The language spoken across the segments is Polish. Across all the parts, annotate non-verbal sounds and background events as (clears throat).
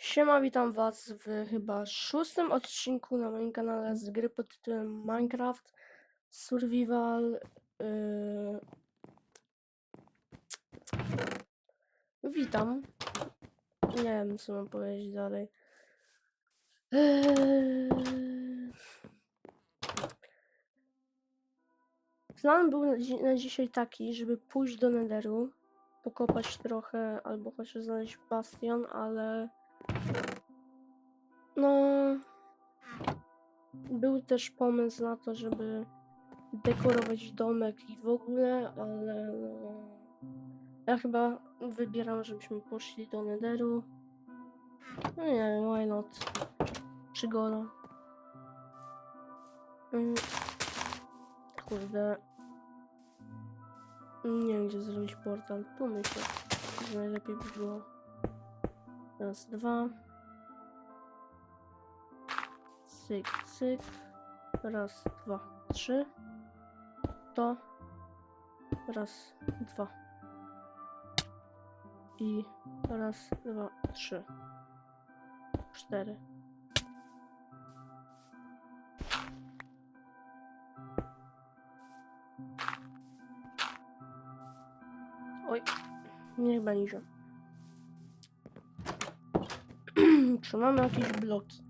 Siema, witam was w chyba szóstym odcinku na moim kanale z gry pod tytułem Minecraft Survival. Yy... Witam. Nie wiem, co mam powiedzieć dalej. Yy... Plan był na, dzi- na dzisiaj taki, żeby pójść do Netheru, pokopać trochę, albo chociaż znaleźć bastion, ale no. Był też pomysł na to, żeby dekorować domek i w ogóle, ale no, ja chyba wybieram, żebyśmy poszli do Netheru. No nie wiem, why not? Przygoda. Mm. Kurde. Nie wiem, gdzie zrobić portal. Tu myślę, że najlepiej by było. Raz, dwa. Cyk, cyk. Raz, dwa, trzy. To. Raz, dwa. I raz, dwa, trzy. Cztery. Oj, niech będzie. Czy mamy jakieś bloki?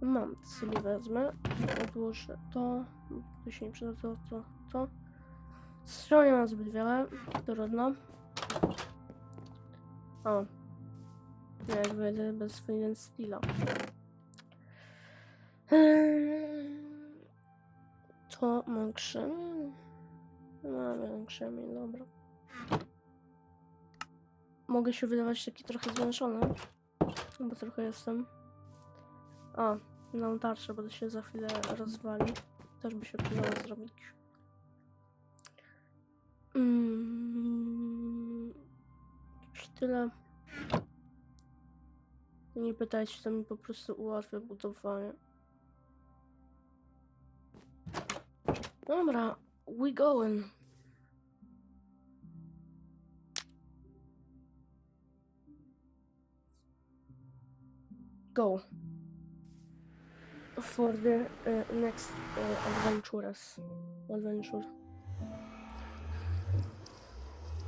Mam, sobie wezmę. Odłożę to. To się nie przyda, to, to, to. Strzał nie mam zbyt wiele. Trudno. O. Jak wejdę bez Flint Steela. Eee, To mam krzemień. Mamy krzemień, dobra. Mogę się wydawać taki trochę zmęczony. Bo trochę jestem. A, mam tarczę, bo to się za chwilę rozwali. Też by się przydało zrobić. Mm, tyle. Nie pytajcie, to mi po prostu ułatwia budowanie. Dobra, we going. Go. For the uh, next uh, adventures. Adventure.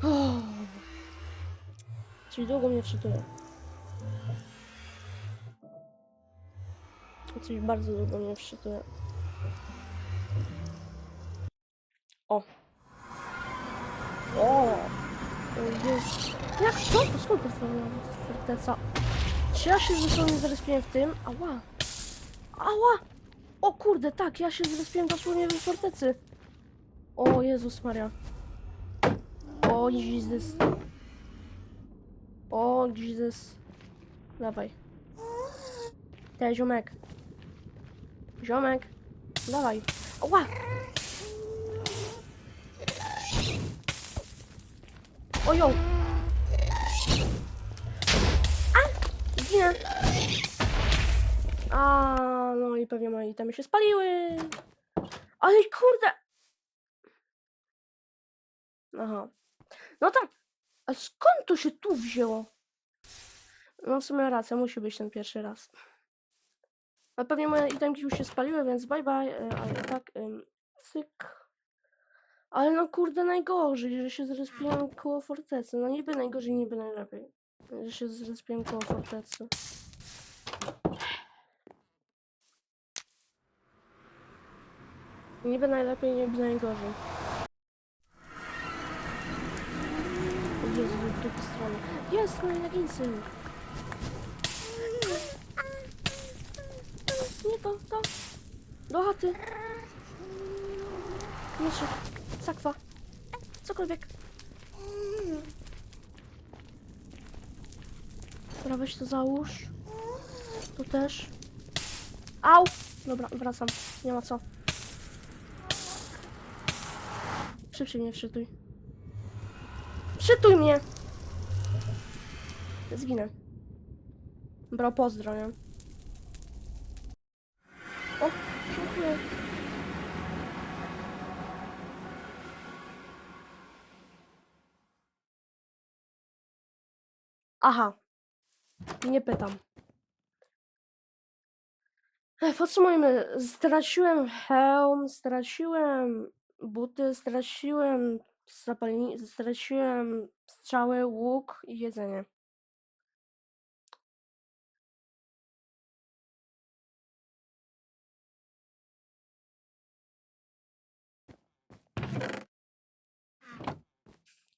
(sighs) Czyli długo mnie wczytuje. Coś bardzo długo mnie wczytuje. O. O. Jezu. Jak to? Skąd to twoja forteca? Czy ja się dosłownie zrespiłem w tym? Ała. Ała! O kurde, tak, ja się zrespiłem dosłownie w fortecy. O Jezus Maria. O Jesus. O Jesus. Dawaj. Te ziomek. Ziomek. Dawaj. Ała! Ojo! A! Zginę! A, no i pewnie moje itemy się spaliły. Ale kurde! Aha. No tak. A skąd to się tu wzięło? No w sumie racja, musi być ten pierwszy raz. A pewnie moje itemki już się spaliły, więc bye bye. Ale tak, ym, cyk. Ale no kurde najgorzej, że się zrespiłem koło fortecy. No niby najgorzej, niby najlepiej. Że się zrespiłem koło fortecy. Niby najlepiej, niby najgorzej. O Jezu, z drugiej strony. Jest, moje leginsy. Nie to, to. Do chaty. Mieszek, sakwa. Cokolwiek. Dobra, weź to załóż. Tu też. Au! Dobra, wracam. Nie ma co. Szybciej mnie wszytuj. Wszytuj mnie! Zginę. Dobra, pozdro, nie? O, dziękuję. Aha. Nie pytam. Podsumujmy. Straciłem hełm, straciłem buty, straciłem zapalni, straciłem strzały, łuk i jedzenie.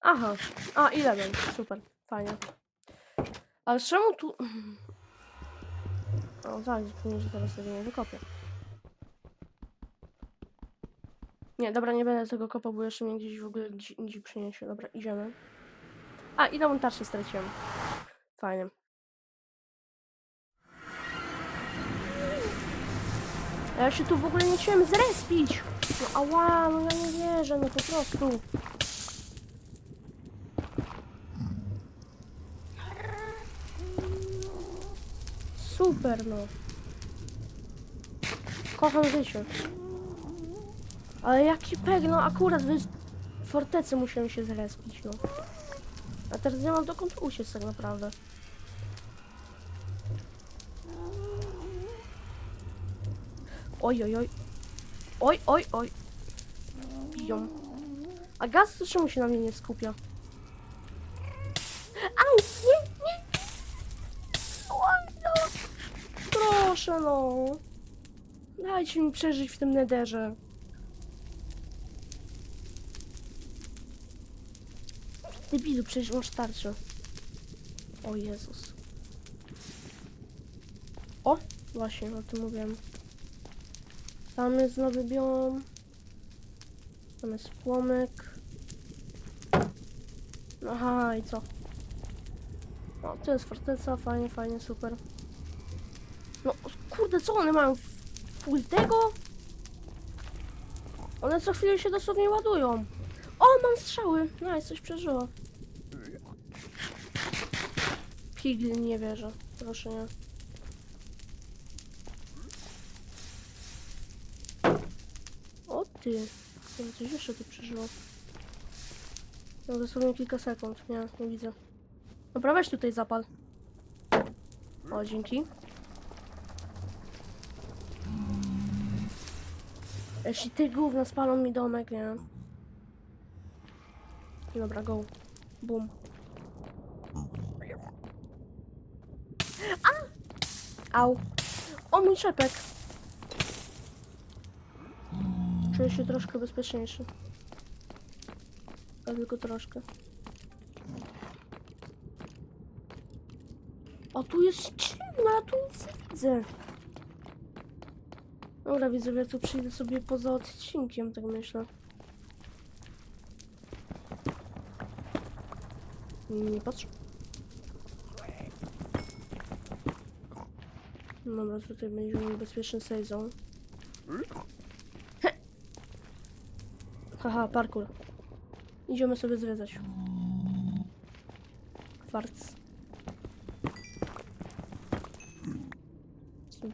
Aha, a i level, super, fajnie. Ale czemu tu... (clears throat) O tak, zapomniałem, że teraz tego nie wykopię. Nie, dobra, nie będę tego kopał, bo jeszcze mnie gdzieś w ogóle indziej przyniesie. Dobra, idziemy. A, i nową tarczę straciłem. Fajnie. A Ja się tu w ogóle nie chciałem zrespić. No ała, no ja nie wierzę, no po prostu. Super, no. Kocham życie. Ale jaki peg, no akurat w fortecy musiałem się zrespić, no. A teraz nie mam dokąd uciec tak naprawdę. Oj, oj, oj. Oj, oj, oj. Biją. A gaz to czemu się na mnie nie skupia? Au! Nie, nie! Oj, no. Proszę, no. Dajcie mi przeżyć w tym nederze. Debilu, przecież masz tarczę. O Jezus. O! Właśnie, o tym mówiłem. Tam jest nowy biom. Tam jest płomyk. Aha, i co? O, to jest forteca, fajnie, fajnie, super. No, kurde, co one mają? Full tego? One co chwilę się dosłownie ładują. O, mam strzały. No, coś przeżyło. Pigl, nie wierzę. Proszę nie. O ty. Chyba coś jeszcze tu przeżyło. No dosłownie kilka sekund. Nie, nie widzę. Dobra, weź tutaj zapal. O, dzięki. Jeśli ty gówno spalą mi domek, nie? Dobra, go. Bum. A! Au. O, mój czepek. Czuję się troszkę bezpieczniejszy. Tylko troszkę. O, tu jest ciemno, ja tu nic nie widzę. Dobra, widzę, ja tu przyjdę sobie poza odcinkiem, tak myślę. Nie patrz. Dobra, tutaj będzie miał bezpieczny save zone. Haha, parkour. Idziemy sobie zwiedzać. Kwarc.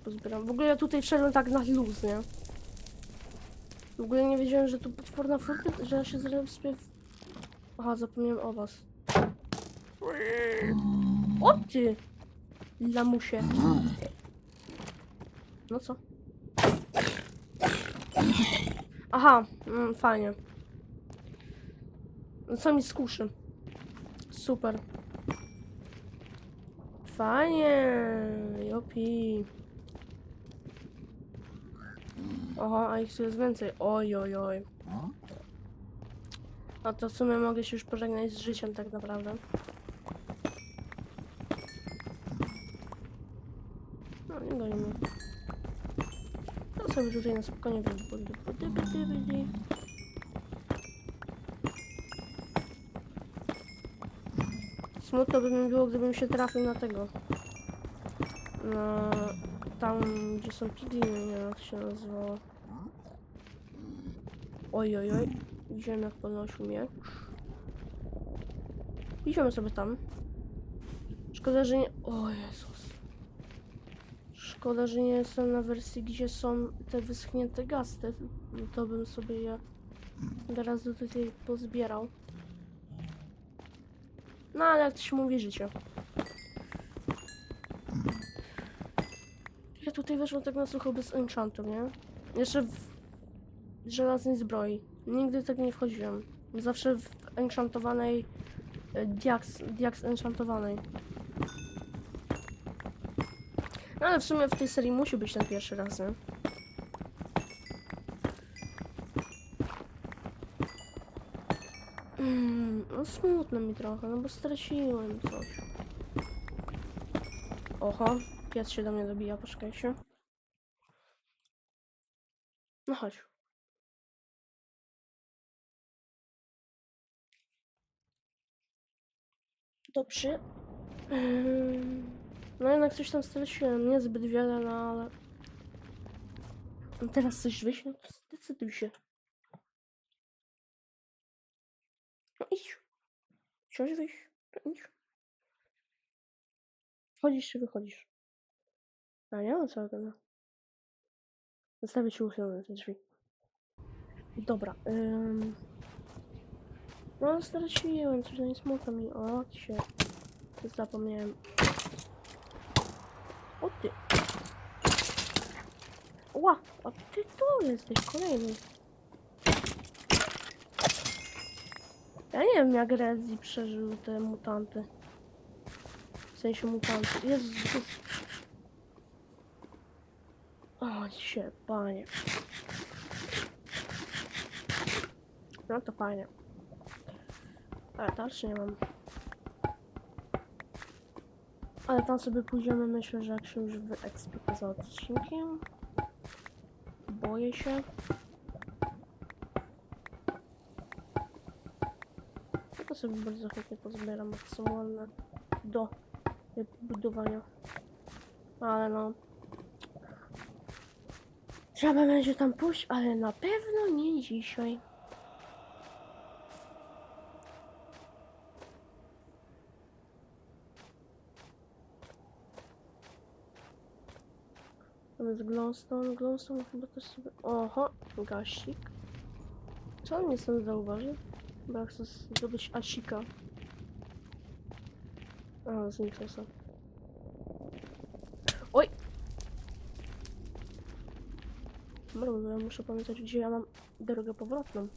Pozbieram. W ogóle ja tutaj wszedłem tak na luz, nie? W ogóle nie wiedziałem, że tu potworna furtka, że ja się zrespię w... Aha, zapomniałem o was. O ty! Lamusie. No co? Aha, mm, fajnie. No co mi skuszy? Super. Fajnie. Jopi. Oho, a ich tu jest więcej. Oj, oj, oj. A to w sumie mogę się już pożegnać z życiem tak naprawdę. No, nie goni mnie. To sobie tutaj na spokojnie. Smutno by mi było, gdybym się trafił na tego. Na... Tam, gdzie są pigliny, nie wiem jak się nazywało. Oj, oj, oj. Widziałem jak podnosił miecz. Idziemy sobie tam. Szkoda, że nie... O Jezus. Szkoda, że nie jestem na wersji, gdzie są te wyschnięte gasty. To bym sobie je teraz do tutaj pozbierał. No ale jak to się mówi, życie. Ja tutaj weszłam tak na sucho bez enchantu, nie? Jeszcze w żelaznej zbroi. Nigdy tak nie wchodziłem. Zawsze w enchantowanej e, diaks, diaks enchantowanej. No ale w sumie w tej serii musi być ten pierwszy raz, nie? Mm, no smutno mi trochę, no bo straciłem coś. Oho, pies się do mnie dobija, poczekaj się. No chodź. Dobrze. Ym, No jednak coś tam straciłem, niezbyt wiele, no ale... No Teraz coś wyjść, no zdecyduj się. No idź. Chciałeś wyjść? To idź. Wchodzisz czy wychodzisz? A nie mam co gada. Zostawię ci uchylone te drzwi. Dobra. Ym... No straciłem coś, no i smutno mi. O, się. Zapomniałem. O ty. Ła, a ty tu jesteś kolejny. Ja nie wiem jak Redzi przeżył te mutanty. W sensie mutanty. Jezus. O, się, panie. No to fajnie. Ale dalszy nie mam. Ale tam sobie pójdziemy, myślę, że jak się już wyekspię poza odcinkiem. Boję się. To sobie bardzo chętnie pozbieram, ładne do budowania. Ale no. Trzeba będzie tam pójść, ale na pewno nie dzisiaj. Jest glowstone, glowstone chyba też sobie... Oho, gaścik. Co on mnie sam zauważy? Bo ja chcę zdobyć asika. A, zniknął sam. Oj! Dobra, bo ja muszę pamiętać, gdzie ja mam drogę powrotną.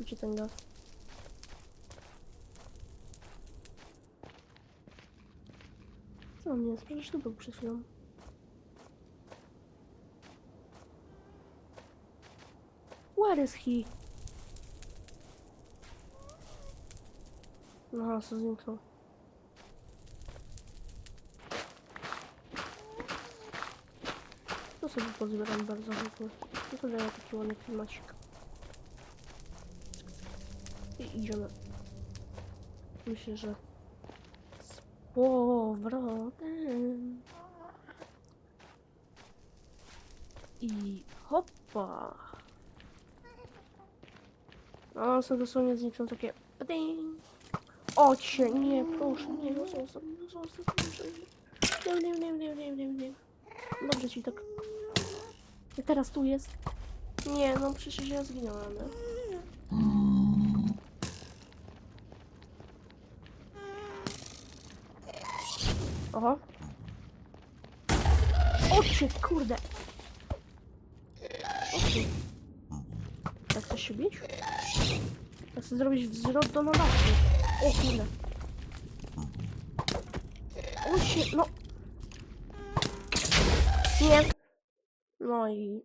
Gdzie ten gaz? Co on jest? Przecież tu był przed chwilą. Where is he? No, co zniknął. To sobie pozbieram bardzo chętnie. No to daje taki ładny klimacik. I idziemy. Myślę, że z powrotem. I hoppa. A, są dosłownie znikną takie ding. O cię, nie, proszę, nie, no zostaw, no zostaw, proszę. Nie, nie, nie, nie, nie, nie, nie. Dobrze ci tak. I teraz tu jest. Nie, no przecież ja zginąłem. no. Oho. O cię, kurde. O cię. Tak chcesz się bić? Tak chcę zrobić wzrok do nadawcy. O kurde. O się, no. Nie. No i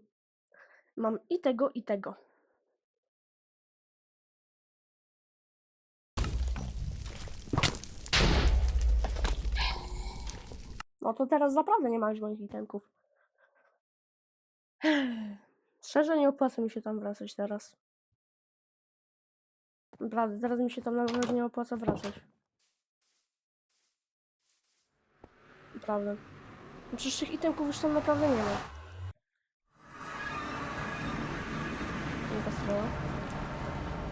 mam i tego, i tego. No to teraz naprawdę nie ma już moich itemków. Szczerze nie opłaca mi się tam wracać teraz. Naprawdę, teraz mi się tam nawet nie opłaca wracać. Naprawdę. Przecież tych itemków już tam naprawdę nie ma. Druga strona.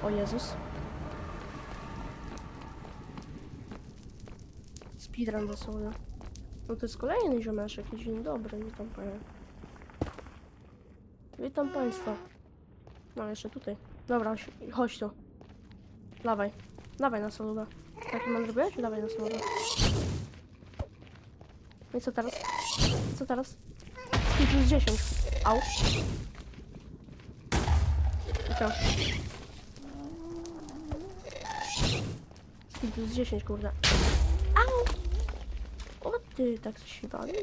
O Jezus. Speedrun dosłownie. No to jest kolejny ziomeczek. Dzień dobry, witam panie. Witam państwa. No jeszcze tutaj. Dobra, chodź tu. Dawaj. Dawaj na solówę. Tak mam zrobić? Dawaj na solówę. No i co teraz? Co teraz? Skill plus 10. Au. Okay. Skill plus 10, kurde. Au! O ty, tak się bawi.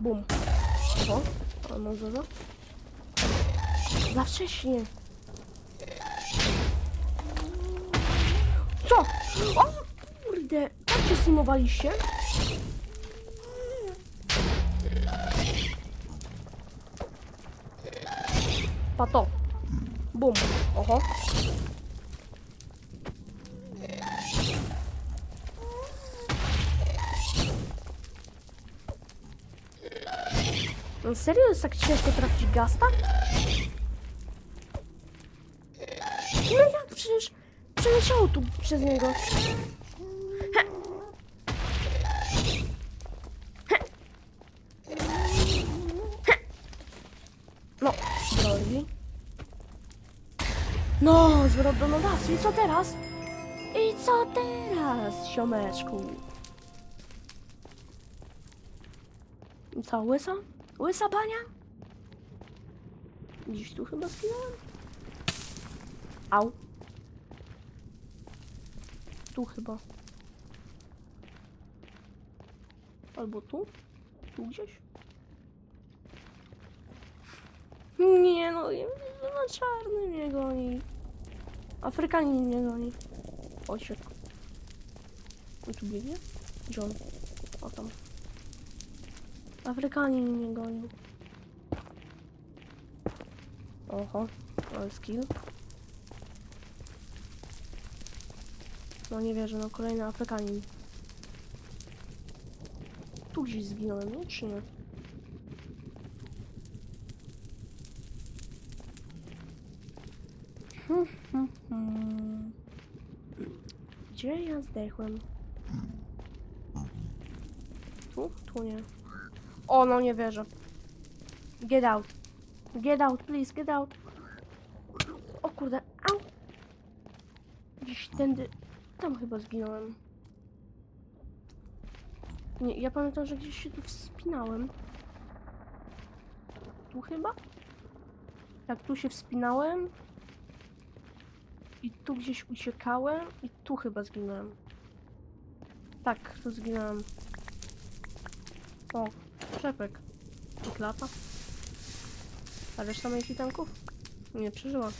Bum. O, ale mam zaza. Za wcześnie. Co? O kurde, tak się sumowaliście? Pato. Bum. Oho. No serio jest tak ciężko trafić gasta? No jak przecież przeleciało tu przez niego. He. He. He. No, drogi. No, zwrot do. I co teraz? I co teraz, siomeczku? Co, łysa? Łysa bania? Gdzieś tu chyba zginąłem? Au. Tu chyba. Albo tu? Tu gdzieś? Nie no, na czarny mnie goni. Afrykanin mnie goni. O, środku. On tu biegnie? Gdzie on? O, tam. Afrykanin mnie goni. Oho, ale skill. No nie wierzę, no kolejny Afrykanin. Tu gdzieś zginąłem, nie? Czy nie? Hmm, hmm, hmm. Gdzie ja zdechłem? Tu? Tu nie. O, no nie wierzę. Get out. Get out, please, get out. O kurde, au. Gdzieś tędy... Tam chyba zginąłem. Nie, ja pamiętam, że gdzieś się tu wspinałem. Tu chyba? Tak, tu się wspinałem. I tu gdzieś uciekałem. I tu chyba zginąłem. Tak, tu zginąłem. O, Czepek. Od lata. A reszta moich itemków? Nie przeżyła.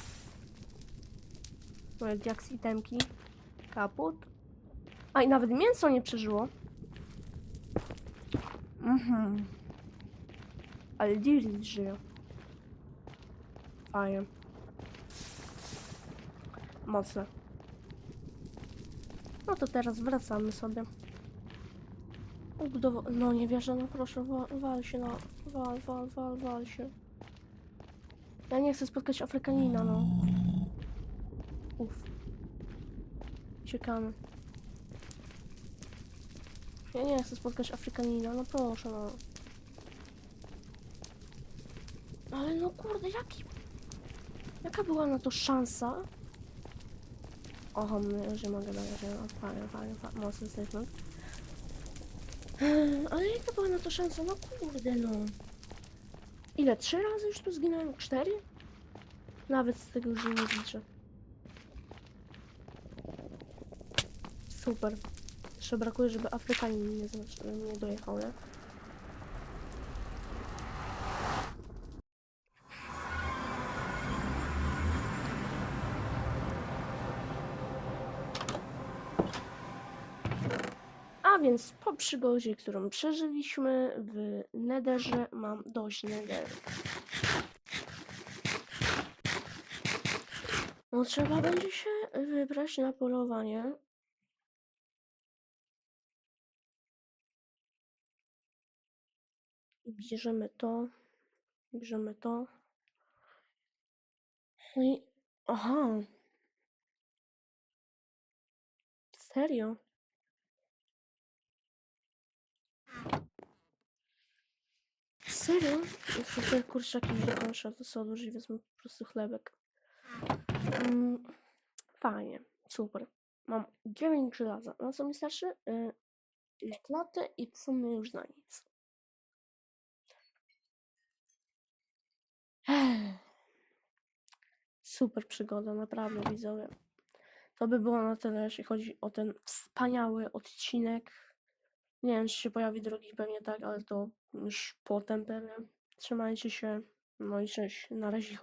Moje diaks itemki. Kaput. A i nawet mięso nie przeżyło. Mhm. Ale Dirt żyje. Fajnie. Mocne. No to teraz wracamy sobie. Ubudowa... No nie wierzę, no proszę, wal, wal się na... Wal, wal, wal, wal się. Ja nie chcę spotkać Afrykanina, no. Ciekamy. Ja nie chcę spotkać Afrykanina, no proszę, no. Ale no kurde, jaki... Jaka była na to szansa? Oho, nie mogę dać, no fajnie, fajnie, mocny statement. Ale jaka była na to szansa? No kurde, no. Ile? Trzy razy już tu zginąłem? Cztery? Nawet z tego już nie zliczę. Super. Jeszcze brakuje, żeby Afrykanin nie, nie dojechał, nie? A więc po przygodzie, którą przeżyliśmy w Nederze, mam dość Nederu. No trzeba będzie się wybrać na polowanie. Bierzemy to. Bierzemy to. No i... Aha. Serio? Serio? Super kurczaki wziąłem konsza, to sobie odłożyć, wezmę po prostu chlebek. Mm, fajnie, super. Mam 9 żelaza. Na co mi starczy? Y, na klatę i w sumie już na nic. Super przygoda, naprawdę widzowie. To by było na tyle, jeśli chodzi o ten wspaniały odcinek. Nie wiem, czy się pojawi drugi, pewnie tak, ale to już potem pewnie. Trzymajcie się, no i cześć, na razie.